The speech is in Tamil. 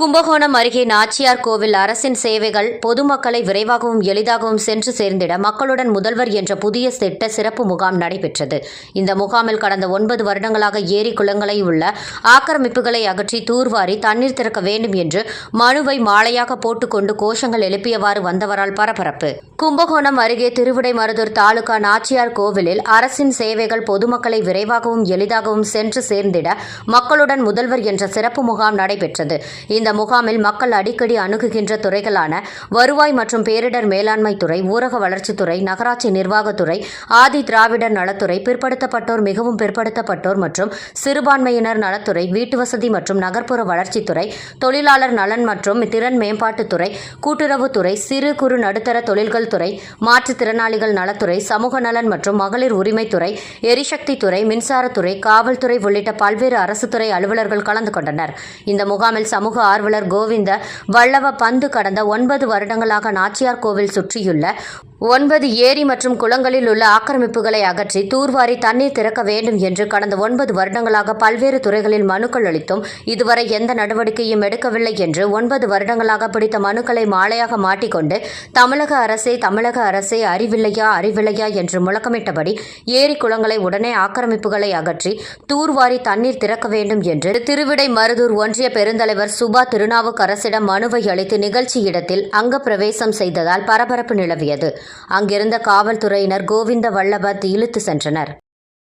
கும்பகோணம் அருகே நாச்சியார் கோவில் அரசின் சேவைகள் பொதுமக்களை விரைவாகவும் எளிதாகவும் சென்று சேர்ந்திட மக்களுடன் முதல்வர் என்ற புதிய திட்ட சிறப்பு முகாம் நடைபெற்றது. இந்த முகாமில் கடந்த ஒன்பது வருடங்களாக ஏரி குளங்களை உள்ள ஆக்கிரமிப்புகளை அகற்றி தூர்வாரி தண்ணீர் திறக்க வேண்டும் என்று மனுவை மாலையாக போட்டுக்கொண்டு கோஷங்கள் எழுப்பியவாறு வந்தவரால் பரபரப்பு. கும்பகோணம் அருகே திருவிடைமருதூர் தாலுகா நாச்சியார் கோவிலில் அரசின் சேவைகள் பொதுமக்களை விரைவாகவும் எளிதாகவும் சென்று சேர்ந்திட மக்களுடன் முதல்வர் என்ற சிறப்பு முகாம் நடைபெற்றது. இந்த முகாமில் மக்கள் அடிக்கடி அணுகுகின்ற துறைகளான வருவாய் மற்றும் பேரிடர் மேலாண்மை துறை ஊரக வளர்ச்சித்துறை நகராட்சி நிர்வாகத்துறை ஆதி திராவிடர் நலத்துறை பிற்படுத்தப்பட்டோர் மிகவும் பிற்படுத்தப்பட்டோர் மற்றும் சிறுபான்மையினர் நலத்துறை வீட்டுவசதி மற்றும் நகர்ப்புற வளர்ச்சித்துறை தொழிலாளர் நலன் மற்றும் திறன் மேம்பாட்டுத்துறை கூட்டுறவுத்துறை சிறு குறு நடுத்தர தொழில்கள் துறை மாற்றுத்திறனாளிகள் நலத்துறை சமூக நலன் மற்றும் மகளிர் உரிமைத்துறை எரிசக்தித்துறை மின்சாரத்துறை காவல்துறை உள்ளிட்ட பல்வேறு அரசுத்துறை அலுவலர்கள் கலந்து கொண்டனர். இந்த முகாமில் சமூக ஆர்வலர் கோவிந்த வல்லவ பந்து கடந்த ஒன்பது வருடங்களாக நாச்சியார் கோவில் சுற்றியுள்ள ஒன்பது ஏரி மற்றும் குளங்களில் உள்ள ஆக்கிரமிப்புகளை அகற்றி தூர்வாரி தண்ணீர் திறக்க வேண்டும் என்று கடந்த ஒன்பது வருடங்களாக பல்வேறு துறைகளில் மனுக்கள் அளித்தும் இதுவரை எந்த நடவடிக்கையும் எடுக்கவில்லை என்று ஒன்பது வருடங்களாக பிடித்த மனுக்களை மாலையாக மாட்டிக்கொண்டு தமிழக அரசே தமிழக அரசே அறிவில்லையா அறிவில்லையா என்று முழக்கமிட்டபடி ஏரி குளங்களை உடனே ஆக்கிரமிப்புகளை அகற்றி தூர்வாரி தண்ணீர் திறக்க வேண்டும் என்று திருவிடை மருதூர் ஒன்றிய பெருந்தலைவர் சுபா திருநாவுக்கரசிடம் மனுவை அளித்து நிகழ்ச்சி இடத்தில் அங்க பிரவேசம் செய்ததால் பரபரப்பு நிலவியது. அங்கிருந்த காவல்துறையினர் கோவிந்த வல்லபத் இழுத்து சென்றனர்.